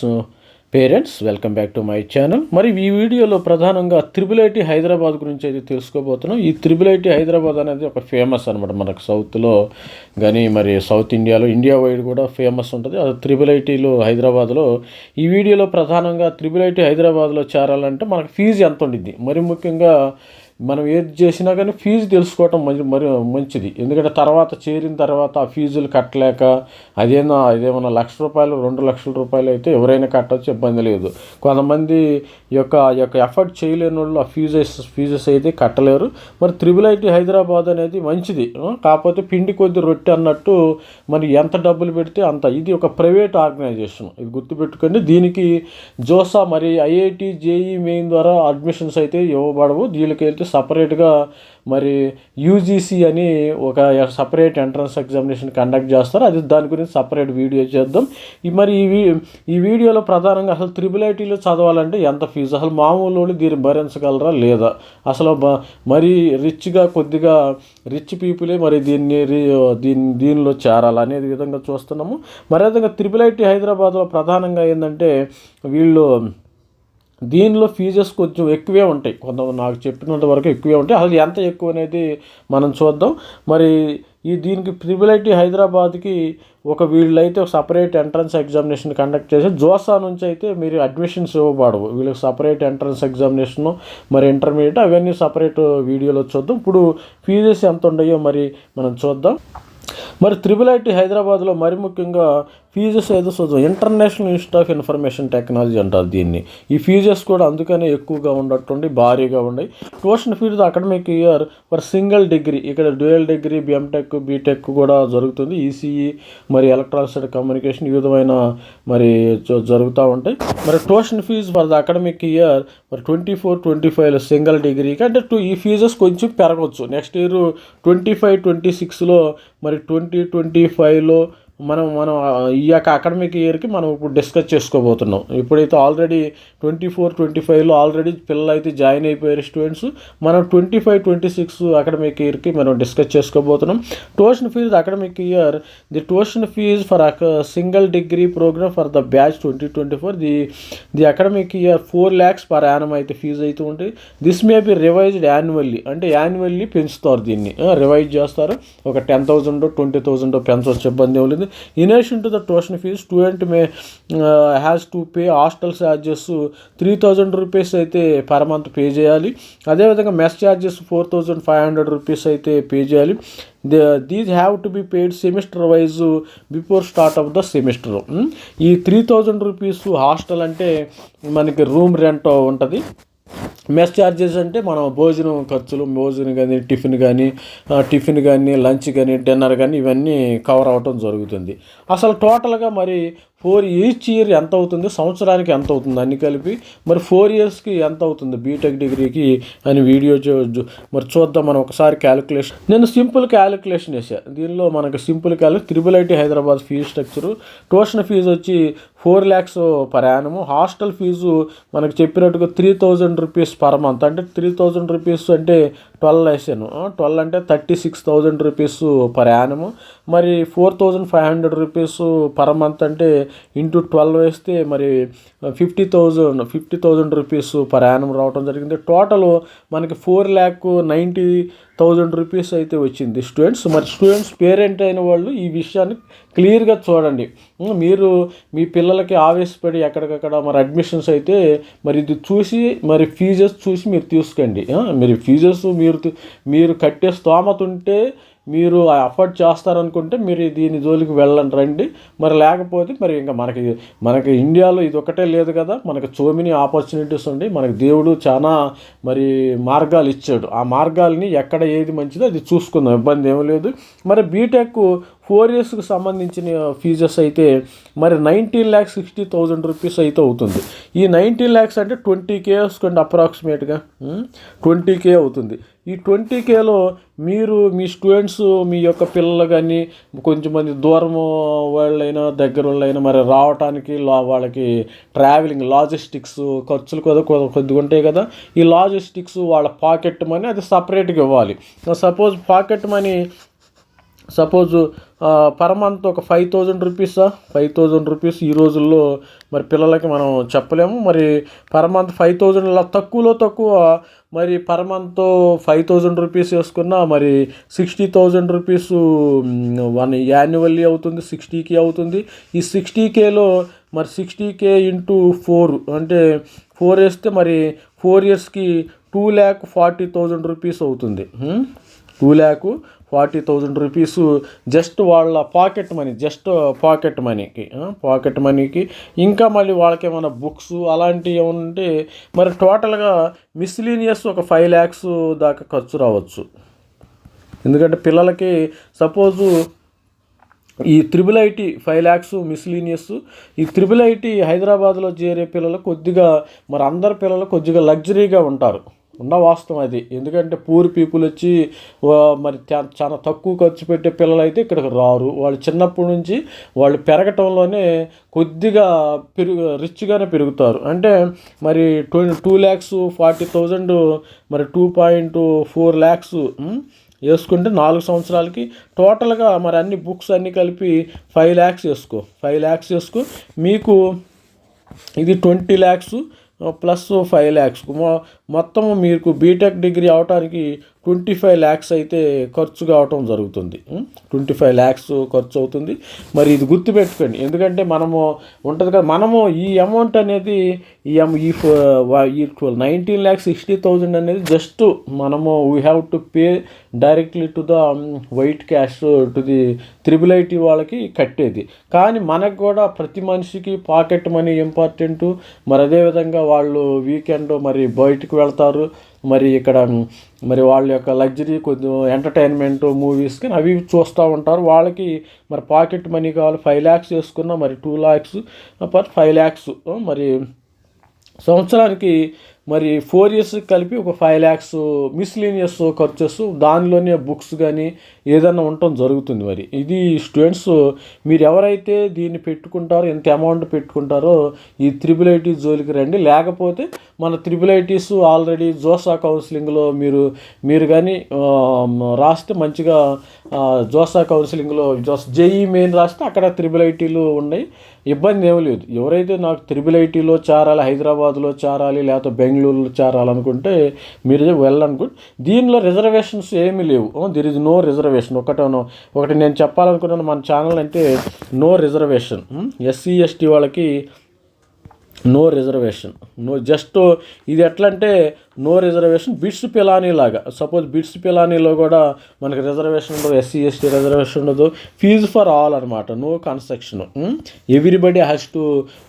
So parents welcome back to my channel. మరి ఈ వీడియోలో ప్రధానంగా త్రిబుల్ ఐటీ హైదరాబాద్ గురించి అయితే తెలుసుకోబోతున్నాం. ఈ త్రిబుల్ ఐటీ హైదరాబాద్ అనేది ఒక ఫేమస్ అనమాట మనకు సౌత్లో. కానీ మరి సౌత్ ఇండియాలో ఇండియా వైడ్ కూడా ఫేమస్ ఉంటుంది. అది త్రిబుల్ ఐటీలో హైదరాబాద్లో. ఈ వీడియోలో ప్రధానంగా త్రిబుల్ ఐటీ హైదరాబాద్లో చేరాలంటే మనకు ఫీజు ఎంత ఉండిద్ది? మరి ముఖ్యంగా మనం ఏది చేసినా కానీ ఫీజు తెలుసుకోవటం మంచి మరి మంచిది. ఎందుకంటే తర్వాత చేరిన తర్వాత ఆ ఫీజులు కట్టలేక అదేనా అదేమన్నా లక్ష రూపాయలు రెండు లక్షల రూపాయలు అయితే ఎవరైనా కట్టవచ్చు ఇబ్బంది లేదు. కొంతమంది యొక్క యొక్క ఎఫర్ట్ చేయలేని వాళ్ళు ఆ ఫీజెస్ ఫీజెస్ అయితే కట్టలేరు. మరి త్రిబుల్ ఐటీ హైదరాబాద్ అనేది మంచిది. కాకపోతే పిండి కొద్ది రొట్టె అన్నట్టు మరి ఎంత డబ్బులు పెడితే అంత. ఇది ఒక ప్రైవేట్ ఆర్గనైజేషన్. ఇది గుర్తుపెట్టుకోండి. దీనికి జోసా మరి ఐఐటి జేఈ మెయిన్ ద్వారా అడ్మిషన్స్ అయితే ఇవ్వబడవు. దీనికి వెళ్తే సపరేట్గా మరి యూజీసీ అని ఒక సపరేట్ ఎంట్రన్స్ ఎగ్జామినేషన్ కండక్ట్ చేస్తారు? అది దాని గురించి సపరేట్ వీడియో చేద్దాం. ఈ మరి ఈ వీ- ఈ వీడియోలో ప్రధానంగా అసలు త్రిబుల్ ఐటీలో చదవాలంటే ఎంత ఫీజు అసలు మామూలు దీన్ని భరించగలరా లేదా? అసలు బ- మరి రిచ్గా కొద్దిగా రిచ్ పీపులే మరి దీన్ని రి- దీని దీనిలో చేరాలి అనేది విధంగా చూస్తున్నాము. మరి విధంగా త్రిబుల్ ఐటీ హైదరాబాద్లో ప్రధానంగా ఏంటంటే వీళ్ళు దీనిలో ఫీజెస్ కొంచెం ఎక్కువే ఉంటాయి. కొంత నాకు చెప్పినంత వరకు ఎక్కువే ఉంటాయి. అసలు ఎంత ఎక్కువ అనేది మనం చూద్దాం. మరి ఈ దీనికి ట్రిపుల్ ఐటీ హైదరాబాద్కి ఒక వీళ్ళైతే ఒక సపరేట్ ఎంట్రన్స్ ఎగ్జామినేషన్ కండక్ట్ చేసి జోసా నుంచి అయితే మీరు అడ్మిషన్స్ ఇవ్వబడవు. వీళ్ళకి సపరేట్ ఎంట్రన్స్ ఎగ్జామినేషన్ మరి ఇంటర్మీడియట్ అవన్నీ సపరేట్ వీడియోలో చూద్దాం. ఇప్పుడు ఫీజెస్ ఎంత ఉన్నాయో మరి మనం చూద్దాం. మరి త్రిబుల్ ఐటీ హైదరాబాద్లో మరి ముఖ్యంగా ఫ్యూజెస్ ఏదో చూద్దాం international institute of information technology అంటారు దీన్ని. ఈ ఫీజెస్ కూడా అందుకనే ఎక్కువగా ఉండట్టుండి భారీగా ఉన్నాయి. Tuition fee academic year for single degree ఇక్కడ డ్యూయల్ డిగ్రీ బిఎంటెక్ బీటెక్ కూడా జరుగుతుంది. ఈసీఈ మరి ఎలక్ట్రానిక్స్ అండ్ కమ్యూనికేషన్ ఈ విధమైన మరి జ- జరుగుతూ ఉంటాయి. మరి tuition fee for the academic year మరి twenty four twenty five single డిగ్రీకి అంటే టూ ఈ ఫీజెస్ కొంచెం పెరగవచ్చు next year twenty five twenty సిక్స్లో మరి ట్వంటీ ట్వంటీ ఫైవ్లో మనం మనం ఈ యొక్క అకాడమిక్ ఇయర్కి మనం ఇప్పుడు డిస్కస్ చేసుకోబోతున్నాం. ఇప్పుడైతే ఆల్రెడీ ట్వంటీ ఫోర్ ట్వంటీ ఫైవ్లో ఆల్రెడీ పిల్లలు అయితే జాయిన్ అయిపోయారు స్టూడెంట్స్ మనం twenty five twenty six academic ఇయర్కి మనం డిస్కస్ చేసుకోబోతున్నాం. Tuition fee academic year the tuition fee for single degree programme for the batch twenty twenty four the the academic year four lakhs per annum అయితే fee అయితే ఉంటుంది this may be revised annually అంటే annually పెంచుతారు దీన్ని. Revise చేస్తారు. ఒక ten thousand twenty thousand పెంచవచ్చు ఇబ్బంది ఏం లేదు. In to the tuition fee student may has to pay hostel charges three thousand rupees అయితే పర్ మంత్ పే చేయాలి. అదేవిధంగా mess charges four thousand five hundred rupees అయితే పే చేయాలి. These have to be paid semester wise before start of the semester ఈ three thousand rupees hostel అంటే మనకి room rent ఉంటుంది. Mess charges అంటే మనం భోజనం ఖర్చులు భోజనం కానీ టిఫిన్ కానీ టిఫిన్ కానీ లంచ్ కానీ డిన్నర్ కానీ ఇవన్నీ కవర్ అవ్వటం జరుగుతుంది. అసలు టోటల్గా మరి ఫోర్ ఈచ్ ఇయర్ ఎంత అవుతుంది? సంవత్సరానికి ఎంత అవుతుంది అన్ని కలిపి? మరి ఫోర్ ఇయర్స్కి ఎంత అవుతుంది బీటెక్ డిగ్రీకి అని వీడియో చూ- మరి చూద్దాం మనం ఒకసారి క్యాలిక్యులేషన్. నేను సింపుల్ క్యాలిక్యులేషన్ వేసా దీనిలో మనకు simple calc triple IT Hyderabad fee structure. Tuition fee వచ్చి four lakhs per annum. Hostel fee మనకు చెప్పినట్టుగా three thousand rupees per month. అంటే త్రీ థౌజండ్ రూపీస్ అంటే ట్వెల్వ్ వేసాను. ట్వెల్వ్ అంటే thirty six thousand rupees per annum. మరి four thousand five hundred rupees per month అంటే into twelve వేస్తే మరి fifty thousand fifty thousand rupees per annum రావడం జరిగింది. టోటల్ మనకి four lakh ninety thousand rupees అయితే వచ్చింది. స్టూడెంట్స్ మరి స్టూడెంట్స్ పేరెంట్ అయిన వాళ్ళు ఈ విషయాన్ని క్లియర్గా చూడండి. మీరు మీ పిల్లలకి ఆవేశపడి ఎక్కడికక్కడ మరి అడ్మిషన్స్ అయితే మరి ఇది చూసి మరి ఫీజెస్ చూసి మీరు తీసుకోండి. మీరు ఫీజెస్ మీరు మీరు కట్టే స్తోమత ఉంటే మీరు అఫోర్డ్ చేస్తారనుకుంటే మీరు దీని జోలికి వెళ్ళండి రండి. మరి లేకపోతే మరి ఇంకా మనకి మనకి ఇండియాలో ఇది ఒకటే లేదు కదా. మనకి చోమిని ఆపర్చునిటీస్ ఉండి మనకి దేవుడు చాలా మరి మార్గాలు ఇచ్చాడు. ఆ మార్గాల్ని ఎక్కడ ఏది మంచిదో అది చూసుకుందాం. ఇబ్బంది ఏమీ లేదు. మరి బీటెక్ ఫోర్ ఇయర్స్కి సంబంధించిన ఫీజెస్ అయితే మరి nineteen lakhs sixty thousand rupees అయితే అవుతుంది. ఈ నైన్టీన్ ల్యాక్స్ అంటే ట్వంటీ కే వేసుకోండి అప్రాక్సిమేట్గా. ట్వంటీ కే అవుతుంది. ఈ ట్వంటీ కేలో మీరు మీ స్టూడెంట్స్ మీ యొక్క పిల్లలు కానీ కొంచెం మంది దూరం వాళ్ళైనా దగ్గర వాళ్ళైనా మరి రావటానికి వాళ్ళకి ట్రావెలింగ్ లాజిస్టిక్స్ ఖర్చులు కదా కొద్ది- కొద్దిగా ఉంటాయి కదా. ఈ లాజిస్టిక్స్ వాళ్ళ పాకెట్ మనీ అది సపరేట్గా ఇవ్వాలి. Suppose pocket money suppose per month ఒక ఫైవ్ థౌజండ్ రూపీసా ఫైవ్ థౌజండ్ రూపీస్ ఈ రోజుల్లో మరి పిల్లలకి మనం చెప్పలేము. మరి పర్ మంత్ ఫైవ్ థౌజండ్ ఇలా తక్కువలో తక్కువ మరి per month five thousand rupees వేసుకున్నా మరి sixty thousand rupees one annually అవుతుంది సిక్స్టీకి అవుతుంది. ఈ సిక్స్టీ కేలో మరి సిక్స్టీ కే ఇంటూ ఫోర్ అంటే ఫోర్ వేస్తే మరి ఫోర్ ఇయర్స్కి two lakh forty thousand rupees అవుతుంది. Two lakh forty thousand rupees just వాళ్ళ పాకెట్ మనీ జస్ట్ పాకెట్ మనీకి పాకెట్ మనీకి. ఇంకా మళ్ళీ వాళ్ళకి ఏమైనా బుక్స్ అలాంటివి ఉంటే మరి టోటల్గా మిస్లీనియస్ ఒక ఫైవ్ ల్యాక్స్ దాకా ఖర్చు రావచ్చు. ఎందుకంటే పిల్లలకి సపోజు ఈ triple IT five lakhs miscellaneous ఈ త్రిబుల్ ఐటీ హైదరాబాద్లో చేరే పిల్లలు కొద్దిగా మరి అందరి పిల్లలు కొద్దిగా లగ్జరీగా ఉంటారు. ఉన్న వాస్తవం అది. ఎందుకంటే పూర్ పీపుల్ వచ్చి మరి చాలా తక్కువ ఖర్చు పెట్టే పిల్లలు అయితే ఇక్కడికి రారు. వాళ్ళు చిన్నప్పటి నుంచి వాళ్ళు పెరగటంలోనే కొద్దిగా పెరుగు రిచ్గానే పెరుగుతారు. అంటే మరి twenty two lakhs forty thousand మరి టూ పాయింట్ ఫోర్ ల్యాక్స్ వేసుకుంటే నాలుగు సంవత్సరాలకి టోటల్గా మరి అన్ని బుక్స్ అన్నీ కలిపి ఫైవ్ ల్యాక్స్ వేసుకో. ఫైవ్ ల్యాక్స్ వేసుకో. మీకు ఇది twenty lakhs plus five lakhs. మొత్తం మీకు బీటెక్ డిగ్రీ అవటానికి ట్వంటీ ఫైవ్ ల్యాక్స్ అయితే ఖర్చు కావటం జరుగుతుంది. ట్వంటీ ఫైవ్ ల్యాక్స్ ఖర్చు అవుతుంది. మరి ఇది గుర్తుపెట్టుకోండి. ఎందుకంటే మనము ఉంటుంది కదా మనము ఈ అమౌంట్ అనేది ఈ ఈ నైన్టీన్ ల్యాక్స్ సిక్స్టీ థౌజండ్ అనేది జస్ట్ మనము we have to pay directly to the white cash to the triple IT వాళ్ళకి కట్టేది. కానీ మనకు కూడా ప్రతి మనిషికి పాకెట్ మనీ ఇంపార్టెంట్. మరి అదేవిధంగా వాళ్ళు వీకెండ్ మరి బయటకు వెళ్తారు. మరి ఇక్కడ మరి వాళ్ళ యొక్క లగ్జరీ కొద్ది ఎంటర్టైన్మెంట్ మూవీస్ కానీ అవి చూస్తూ ఉంటారు. వాళ్ళకి మరి పాకెట్ మనీ కావాలి ఫైవ్ ల్యాక్స్ వేసుకున్న మరి two lakhs per five lakhs మరి సంవత్సరానికి మరి ఫోర్ ఇయర్స్ కలిపి ఒక ఫైవ్ ల్యాక్స్ మిస్లీనియస్ ఖర్చెస్ దానిలోనే బుక్స్ కానీ ఏదైనా ఉండటం జరుగుతుంది మరి. ఇది స్టూడెంట్స్ మీరు ఎవరైతే దీన్ని పెట్టుకుంటారో ఎంత అమౌంట్ పెట్టుకుంటారో ఈ త్రిబుల్ ఐటీ జోలికి రండి. లేకపోతే మన త్రిబుల్ ఐటీస్ ఆల్రెడీ జోసా కౌన్సిలింగ్లో మీరు మీరు కానీ రాస్తే మంచిగా జోసా కౌన్సిలింగ్లో జోస్ జేఈ మెయిన్ రాస్తే అక్కడ త్రిబుల్ ఐటీలు ఉన్నాయి. ఇబ్బంది ఏమీ లేదు. ఎవరైతే నాకు త్రిబుల్ ఐటీలో చేరాలి హైదరాబాద్లో చేరాలి లేకపోతే బెంగళూరులో చేరాలనుకుంటే మీరు వెళ్ళాలనుకుంటే దీనిలో రిజర్వేషన్స్ ఏమీ లేవు. దిర్ ఇస్ నో రిజర్వేషన్ ఒకటేనో ఒకటి నేను చెప్పాలనుకున్నాను మన ఛానల్ అంటే నో రిజర్వేషన్ ఎస్సీ ఎస్టీ వాళ్ళకి నో రిజర్వేషన్ నో జస్ట్ ఇది ఎట్లా అంటే నో రిజర్వేషన్ బిట్స్ పిలానీ లాగా. సపోజ్ బిట్స్ పిలానీలో కూడా మనకి రిజర్వేషన్ ఉండదు ఎస్సీ ఎస్టీ రిజర్వేషన్ ఉండదు. ఫీజు ఫర్ ఆల్ అనమాట no construction everybody has to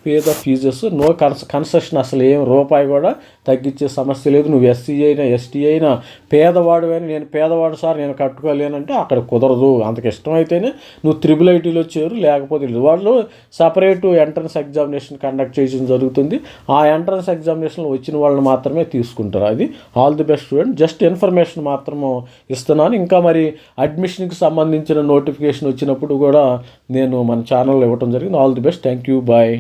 pay the fees no cons construction అసలు ఏం రూపాయి కూడా తగ్గించే సమస్య లేదు. నువ్వు ఎస్సీ అయినా ఎస్టీ అయినా పేదవాడు అని నేను పేదవాడు సార్ నేను కట్టుకోలేనంటే అక్కడ కుదరదు. అంతకు ఇష్టం అయితేనే నువ్వు త్రిబుల్ ఐటీలో చేరు లేకపోతే వాళ్ళు సపరేట్ ఎంట్రన్స్ ఎగ్జామినేషన్ కండక్ట్ చేసిన జరుగుతుంది. ఆ ఎంట్రన్స్ ఎగ్జామినేషన్లో వచ్చిన వాళ్ళని మాత్రమే తీసుకుంటారు. అది all the best student. Just information మాత్రము ఇస్తున్నాను. ఇంకా మరి అడ్మిషన్కి సంబంధించిన నోటిఫికేషన్ వచ్చినప్పుడు కూడా నేను మన ఛానల్లో ఇవ్వడం జరిగింది. All the best. Thank you. Bye.